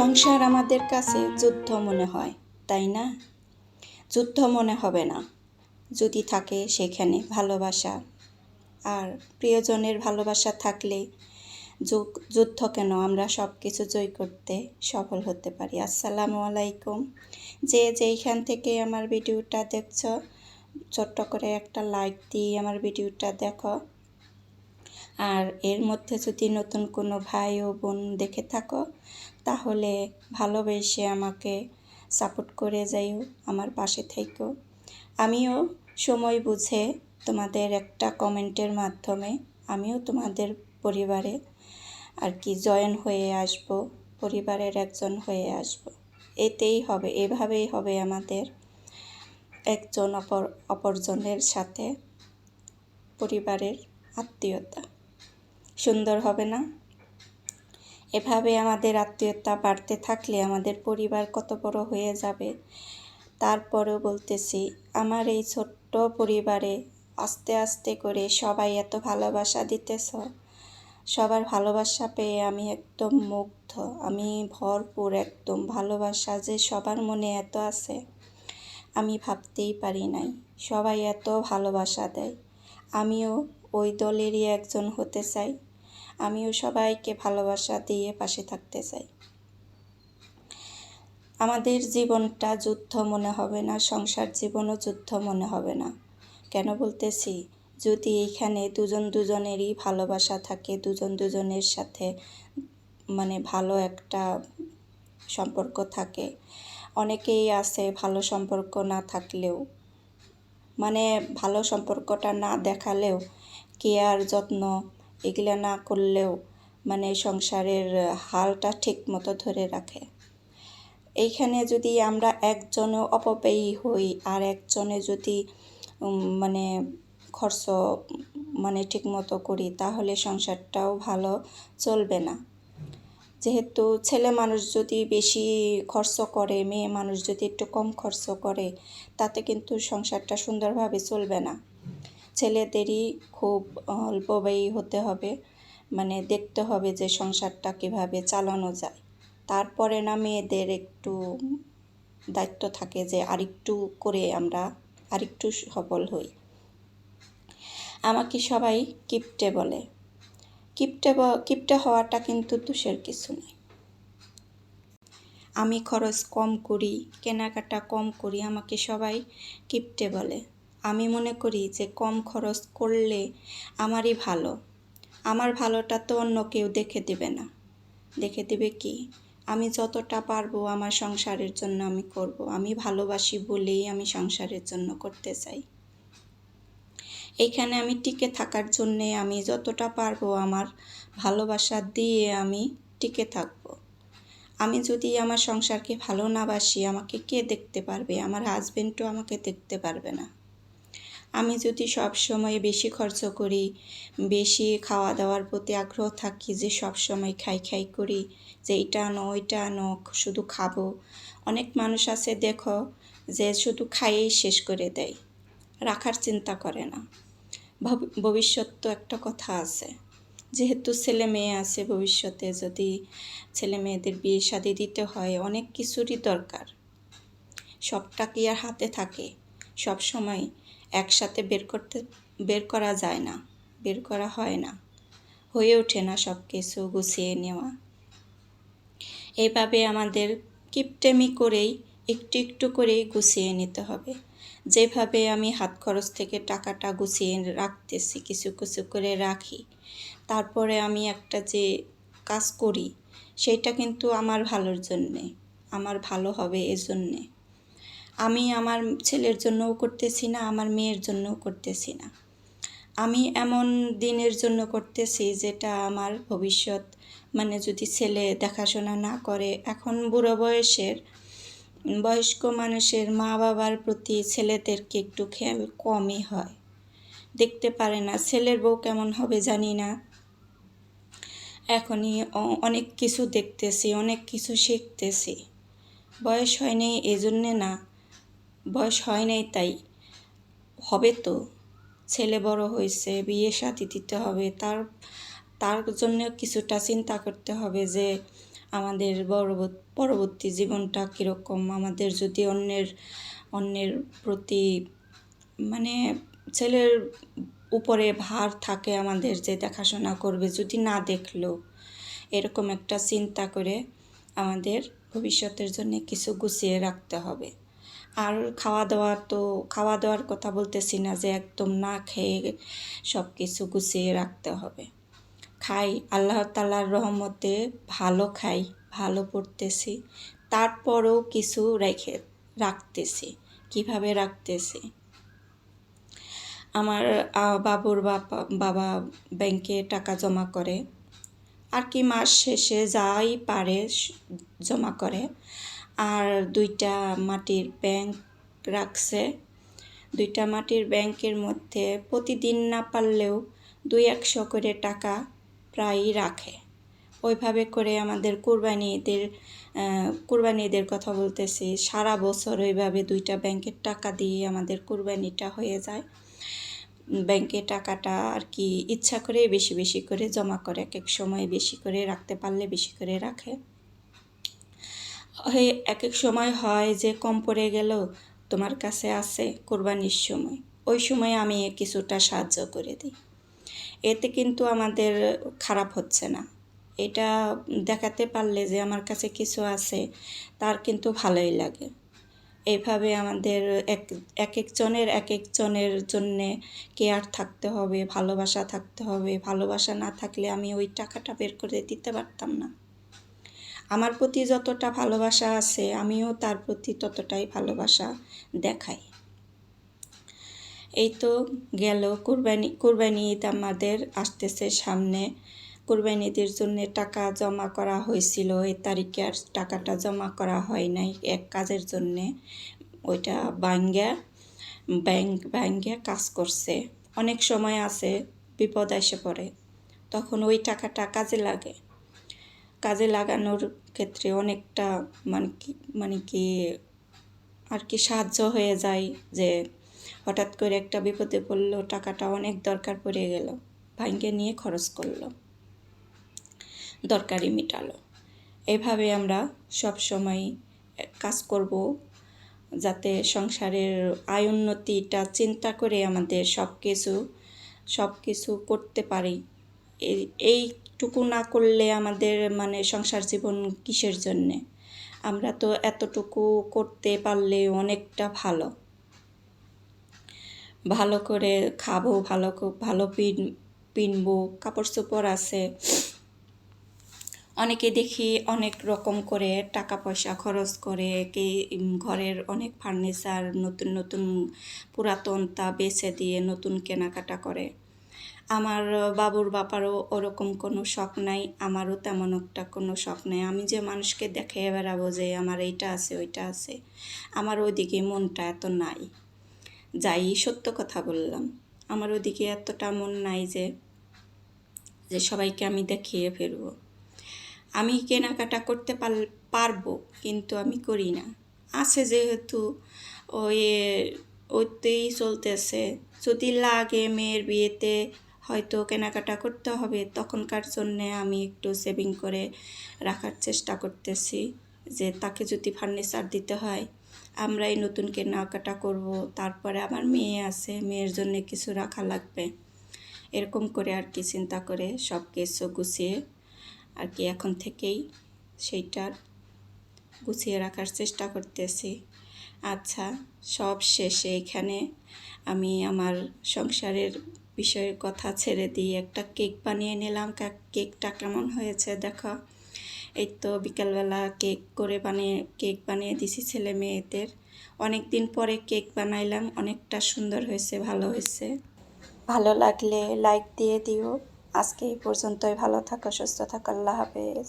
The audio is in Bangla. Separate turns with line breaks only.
সংসার আমাদের কাছে যুদ্ধ মনে হয়, তাই না? যুদ্ধ মনে হবে না। যদি থাকে সেখানে ভালোবাসা। আর প্রিয়জনের ভালোবাসা থাকলে যুদ্ধ কেন? আমরা সব কিছু জয় করতে সফল হতে পারি। আসসালামু আলাইকুম। যে যেইখান থেকে আমার ভিডিওটা দেখছ, ছোট্ট করে একটা লাইক দিয়ে আমার ভিডিওটা দেখো। আর এর মধ্যে যদি নতুন কোনো ভাই ও বোন দেখে থাকো তাহলে ভালোবেসে আমাকে সাপোর্ট করে যাইও আমার পাশে থেকো আমিও সময় বুঝে তোমাদের একটা কমেন্টের মাধ্যমে আমিও তোমাদের পরিবারে আর কি জয়েন হয়ে আসব, পরিবারের একজন হয়ে আসব। এতেই হবে, এভাবেই হবে আমাদের একজন অপর, অপরজনের সাথে পরিবারের আত্মীয়তা। সুন্দর হবে না? এভাবে আমাদের আত্মীয়তা বাড়তে থাকলে আমাদের পরিবার কত বড় হয়ে যাবে? তারপরেও বলতেছি, আমার এই ছোট্ট পরিবারে আস্তে আস্তে করে সবাই এত ভালোবাসা দিতেছ। সবার ভালোবাসা পেয়ে আমি একদম মুগ্ধ। আমি ভরপুর একদম ভালোবাসা যে সবার মনে এত আছে, আমি ভাবতেই পারি নাই। সবাই এত ভালোবাসা দেয়। আমিও ওই দলেরই একজন হতে চাই। আমিও সবাইকে ভালোবাসা দিয়ে পাশে থাকতে চাই। আমাদের জীবনটা যুদ্ধ মনে হবে না, সংসার জীবনও যুদ্ধ মনে হবে না। কেন বলতেছি? যদি এইখানে দুজন দুজনেরই ভালোবাসা থাকে, দুজন দুজনের সাথে মানে ভালো একটা সম্পর্ক থাকে, অনেকেই আছে ভালো সম্পর্ক না থাকলেও। মানে ভালো সম্পর্কটা না দেখালেও কেয়ার, যত্ন এগুলো না করলেও মানে সংসারের হালটা ঠিক মতো ধরে রাখে। এইখানে যদি আমরা একজনও অপব্যয়ী হই আর একজনে যদি মানে খরচ মানে ঠিক মতো করি, তাহলে সংসারটাও ভালো চলবে না। যেহেতু ছেলে মানুষ যদি বেশি খরচ করে, মেয়ে মানুষ যদি একটু কম খরচ করে, তাতে কিন্তু সংসারটা সুন্দরভাবে চলবে না। ছেলেদেরই খুব অল্প ব্যয়ী হতে হবে। মানে দেখতে হবে যে সংসারটা কীভাবে চালানো যায়। তারপরে না মেয়েদের একটু দায়িত্ব থাকে যে আরেকটু করে আমরা আরেকটু সফল হই। আমাকে সবাই কিপটে বলে। কিপটে কিপটে হওয়াটা কিন্তু দোষের কিছু নয়। আমি খরচ কম করি, কেনাকাটা কম করি, আমাকে সবাই কিপটে বলে। আমি মনে করি যে কম খরচ করলে আমারই ভালো। আমার ভালোটা তো অন্য কেউ দেখে দেবে না। দেখে দেবে কি? আমি যতটা পারব আমার সংসারের জন্য আমি করব। আমি ভালোবাসি বলেই আমি সংসারের জন্য করতে চাই। এইখানে আমি টিকে থাকার জন্যে আমি যতটা পারব আমার ভালোবাসা দিয়ে আমি টিকে থাকব। আমি যদি আমার সংসারকে ভালো না বাসি, আমাকে কে দেখতে পারবে? আমার হাজবেন্ডও আমাকে দেখতে পারবে না। আমি যদি সব সময় বেশি খরচ করি, বেশি খাওয়া দাওয়ার প্রতি আগ্রহ থাকি যে সব সময় খাই খাই করি, যে এইটা আনো ওইটা আনো শুধু খাব। অনেক মানুষ আছে দেখো যে শুধু খাইয়েই শেষ করে দেয়, রাখার চিন্তা করে না। ভবিষ্যৎ তো একটা কথা আছে, যেহেতু ছেলে মেয়ে আছে ভবিষ্যতে যদি ছেলে মেয়েদের বিয়ে শাদি দিতে হয়, অনেক কিছুরই দরকার। সবটা কি আর হাতে থাকে? সব সময় একসাথে বের করতে, বের করা যায় না, বের করা হয় না। হয়ে ওঠে না সব কিছু গুছিয়ে নেওয়া। এইভাবে আমাদের কিপটেমি করেই, একটু একটু করেই গুছিয়ে নিতে হবে। যেভাবে আমি হাত খরচ থেকে টাকাটা গুছিয়ে রাখতেছি, কিছু কিছু করে রাখি, তারপরে আমি একটা যে কাজ করি, সেটা কিন্তু আমার ভালোর জন্যে, আমার ভালো হবে এজন্যে। আমি আমার ছেলের জন্যও করতেছি না, আমার মেয়ের জন্যও করতেছি না। আমি এমন দিনের জন্য করতেছি যেটা আমার ভবিষ্যৎ মানে যদি ছেলে দেখাশোনা না করে, এখন বুড়ো বয়সের, বয়স্ক মানুষের মা বাবার প্রতি ছেলেদেরকে একটু খেয়াল কমই হয়। দেখতে পারে না, ছেলের বউ কেমন হবে জানি না। এখনই অনেক কিছু দেখতেছি, অনেক কিছু শিখতেছি। বয়স হয়নি, এজন্যে না। বয়স হয় নাই তাই। হবে তো। ছেলে বড় হয়েছে, বিয়ে শাদি দিতে হবে। তার তার জন্য কিছুটা চিন্তা করতে হবে যে আমাদের পরবর্তী জীবনটা কীরকম। আমাদের যদি অন্যের অন্যের প্রতি মানে ছেলের উপরে ভার থাকে আমাদের যে দেখাশোনা করবে, যদি না দেখল, এরকম একটা চিন্তা করে আমাদের ভবিষ্যতের জন্য কিছু গুছিয়ে রাখতে হবে। আর খাওয়া দাওয়া তো খাওয়া দাওয়ার কথা বলতেছি না যে একদম না খেয়ে সব কিছু গুছিয়ে রাখতে হবে। খাই, আল্লাহ তালার রহমতে ভালো খাই, ভালো পড়তেছি। তারপরেও কিছু রেখে, রাখতেছি। কীভাবে রাখতেছি? আমার বাবুর বাবা বাবা ব্যাংকে টাকা জমা করে। আর কি মাস শেষে যাই পারে জমা করে। আর দুইটা মাটির ব্যাংক রাখছে। দুইটা মাটির ব্যাংকের মধ্যে প্রতিদিন না পারলেও দুই একশো করে টাকা প্রায়ই রাখে। ওইভাবে করে আমাদের কোরবানি ঈদের কোরবানি ঈদের কথা বলতেছি। সারা বছর ওইভাবে দুইটা ব্যাংকের টাকা দিয়ে আমাদের কোরবানিটা হয়ে যায়। ব্যাংকে টাকাটা আর কি ইচ্ছা করে বেশি বেশি করে জমা করে এক এক সময় বেশি করে রাখতে পারলে বেশি করে রাখে। এক এক সময় হয় যে কম পড়ে গেল তোমার কাছে আছে কোরবানির সময়। ওই সময় আমি কিছুটা সাহায্য করে দিই। এতে কিন্তু আমাদের খারাপ হচ্ছে না। এটা দেখাতে পারলে যে আমার কাছে কিছু আছে, তার কিন্তু ভালোই লাগে। এইভাবে আমাদের এক এক একজনের এক একজনের জন্যে কেয়ার থাকতে হবে, ভালোবাসা থাকতে হবে। ভালোবাসা না থাকলে আমি ওই টাকাটা বের করে দিতে পারতাম না। আমার প্রতি যতটা ভালোবাসা আছে, আমিও তার প্রতি ততটাই ভালোবাসা দেখাই। এই তো গেল, কোরবানি কোরবানি ঈদ আমাদের আসতেছে সামনে। কোরবানি ঈদের জন্য টাকা জমা করা হয়েছিল, এই তারিখে আর টাকাটা জমা করা হয় নাই এক কাজের জন্যে। ওইটা বাঙ্গা ব্যাংক ব্যাংকে কাজ করছে। অনেক সময় আছে, বিপদ এসে পড়ে। তখন ওই টাকাটা কাজে লাগে। কাজে লাগানোর ক্ষেত্রে অনেকটা মানে কি মানে কি আর কি সাহায্য হয়ে যায় যে হঠাৎ করে একটা বিপদে পড়ল, টাকাটা অনেক দরকার পড়ে গেল ভাঙ্গে নিয়ে খরচ করল, দরকারি মিটালো। এভাবে আমরা সব সময় কাজ করব যাতে সংসারের আয় উন্নতিটা চিন্তা করে আমাদের সব কিছু সব কিছু করতে পারি। এইটুকু না করলে আমাদের মানে সংসার জীবন কিসের জন্যে? আমরা তো এতটুকু করতে পারলে অনেকটা ভালো। ভালো করে খাব, ভালো ভালো পিন, পিনবো, কাপড় চোপড় আছে। অনেকে দেখি অনেক রকম করে টাকা পয়সা খরচ করে কে ঘরের অনেক ফার্নিচার নতুন নতুন পুরাতন তা বেছে দিয়ে নতুন কেনাকাটা করে। আমার বাবুর বাপারও ওরকম কোনো শখ নাই, আমারও তেমন একটা কোনো শখ নাই। আমি যে মানুষকে দেখে বেড়াবো যে আমার এইটা আছে, ওইটা আছে, আমার ওইদিকে মনটা এত নাই। যাই সত্য কথা বললাম, আমার ওদিকে এতটা মন নাই যে যে সবাইকে আমি দেখিয়ে ফেলব। আমি কেনাকাটা করতে পার পারব, কিন্তু আমি করি না। আছে যেহেতু, ওই, ওইতেই চলতেছে। যদি লাগে মেয়ের বিয়েতে হয়তো কেনাকাটা করতে হবে, তখনকার জন্যে আমি একটু সেভিং করে রাখার চেষ্টা করতেছি যে তাকে যদি ফার্নিচার দিতে হয়, আমরাই নতুন কেনাকাটা করব, তারপরে আমার মেয়ে আছে, মেয়ের জন্য কিছু রাখা লাগবে। এরকম করে আর কি চিন্তা করে সব কিছু গুছিয়ে আর কি এখন থেকেই সেইটার গুছিয়ে রাখার চেষ্টা করতেছি। আচ্ছা সব শেষে এখানে আমি আমার সংসারের বিষয়ের কথা ছেড়ে দিয়ে একটা কেক বানিয়ে নিলাম। কেকটা কেমন হয়েছে দেখো। এই তো বিকালবেলা কেক করে বানিয়ে, কেক বানিয়ে দিছি ছেলে মেয়েদের। অনেক দিন পরে কেক বানাইলাম, অনেকটা সুন্দর হয়েছে, ভালো হয়েছে। ভালো লাগলে লাইক দিয়ে দিও। আজকে এই পর্যন্তই, ভালো থাকো, সুস্থ থাকো, আল্লাহ হাফেজ।